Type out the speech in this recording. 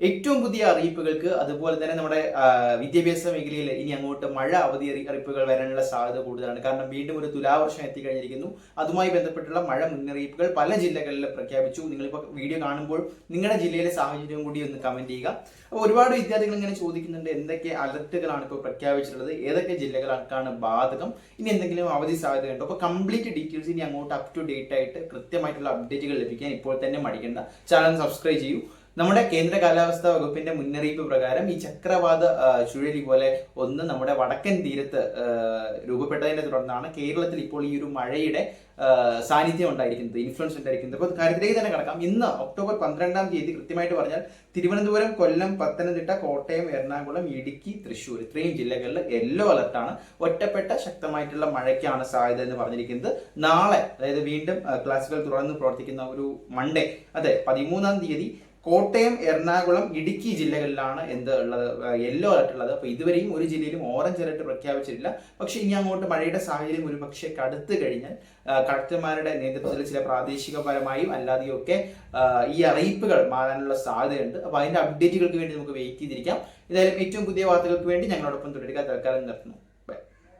ഏറ്റവും പുതിയ അറിയിപ്പുകൾക്ക് അതുപോലെ തന്നെ നമ്മുടെ വിദ്യാഭ്യാസ മേഖലയിൽ ഇനി അങ്ങോട്ട് മഴ അവധി അറിയിപ്പുകൾ വരാനുള്ള സാധ്യത കൂടുതലാണ്. കാരണം വീണ്ടും ഒരു തുലാവർഷം എത്തിക്കഴിഞ്ഞിരിക്കുന്നു. അതുമായി ബന്ധപ്പെട്ടുള്ള മഴ മുന്നറിയിപ്പുകൾ പല ജില്ലകളിലും പ്രഖ്യാപിച്ചു. നിങ്ങളിപ്പോൾ വീഡിയോ കാണുമ്പോൾ നിങ്ങളുടെ ജില്ലയിലെ സാഹചര്യം കൂടി ഒന്ന് കമന്റ് ചെയ്യുക. അപ്പോൾ ഒരുപാട് വിദ്യാർത്ഥികൾ ഇങ്ങനെ ചോദിക്കുന്നുണ്ട് എന്തൊക്കെ അലർട്ടുകളാണ് ഇപ്പോൾ പ്രഖ്യാപിച്ചിട്ടുള്ളത്? ഏതൊക്കെ ജില്ലകൾക്കാണ് ബാധകം? ഇനി എന്തെങ്കിലും അവധി സാധ്യത ഉണ്ടോ? അപ്പോൾ കംപ്ലീറ്റ് ഡീറ്റെയിൽസ് ഇനി അങ്ങോട്ട് അപ് ടു ഡേറ്റ് ആയിട്ട് കൃത്യമായിട്ടുള്ള അപ്ഡേറ്റുകൾ ലഭിക്കാൻ ഇപ്പോൾ തന്നെ മടിക്കേണ്ട. ചാനൽ സബ്സ്ക്രൈബ് ചെയ്യൂ. നമ്മുടെ കേന്ദ്ര കാലാവസ്ഥാ വകുപ്പിന്റെ മുന്നറിയിപ്പ് പ്രകാരം ഈ ചക്രവാത ചുഴലി പോലെ ഒന്ന് നമ്മുടെ വടക്കൻ തീരത്ത് രൂപപ്പെട്ടതിനെ തുടർന്നാണ് കേരളത്തിൽ ഇപ്പോൾ ഈ ഒരു മഴയുടെ സാന്നിധ്യം ഉണ്ടായിരിക്കുന്നത് ഇൻഫ്ലുവൻസ് ഉണ്ടായിരിക്കുന്നത്. അപ്പോൾ കാര്യത്തിലേക്ക് തന്നെ കിടക്കാം. ഇന്ന് ഒക്ടോബർ പന്ത്രണ്ടാം തീയതി കൃത്യമായിട്ട് പറഞ്ഞാൽ തിരുവനന്തപുരം കൊല്ലം പത്തനംതിട്ട കോട്ടയം എറണാകുളം ഇടുക്കി തൃശ്ശൂർ ഇത്രയും ജില്ലകളിൽ യെല്ലോ അലർട്ടാണ് ഒറ്റപ്പെട്ട ശക്തമായിട്ടുള്ള മഴയ്ക്കാണ് സാധ്യത എന്ന് പറഞ്ഞിരിക്കുന്നത്. നാളെ അതായത് വീണ്ടും ക്ലാസുകൾ തുറന്ന് പ്രവർത്തിക്കുന്ന ഒരു മൺഡേ അതെ പതിമൂന്നാം തീയതി കോട്ടയം എറണാകുളം ഇടുക്കി ജില്ലകളിലാണ് എന്ത് ഉള്ളത്? യെല്ലോ അലർട്ട് ഉള്ളത്. അപ്പോൾ ഇതുവരെയും ഒരു ജില്ലയിലും ഓറഞ്ച് അലർട്ട് പ്രഖ്യാപിച്ചിട്ടില്ല. പക്ഷേ ഇനി അങ്ങോട്ട് മഴയുടെ സാഹചര്യം ഒരു പക്ഷേ കടുത്തു കഴിഞ്ഞാൽ കളക്ടർമാരുടെ നേതൃത്വത്തിൽ ചില പ്രാദേശികപരമായും അല്ലാതെയും ഒക്കെ ഈ അറിയിപ്പുകൾ മാറാനുള്ള സാധ്യതയുണ്ട്. അപ്പോൾ അതിന്റെ അപ്ഡേറ്റുകൾക്ക് വേണ്ടി നമുക്ക് വെയിറ്റ് ചെയ്തിരിക്കാം. ഏതായാലും ഏറ്റവും പുതിയ വാർത്തകൾക്ക് വേണ്ടി ഞങ്ങളോടൊപ്പം തുടരുക. തൽക്കാലം നിർത്തുന്നു.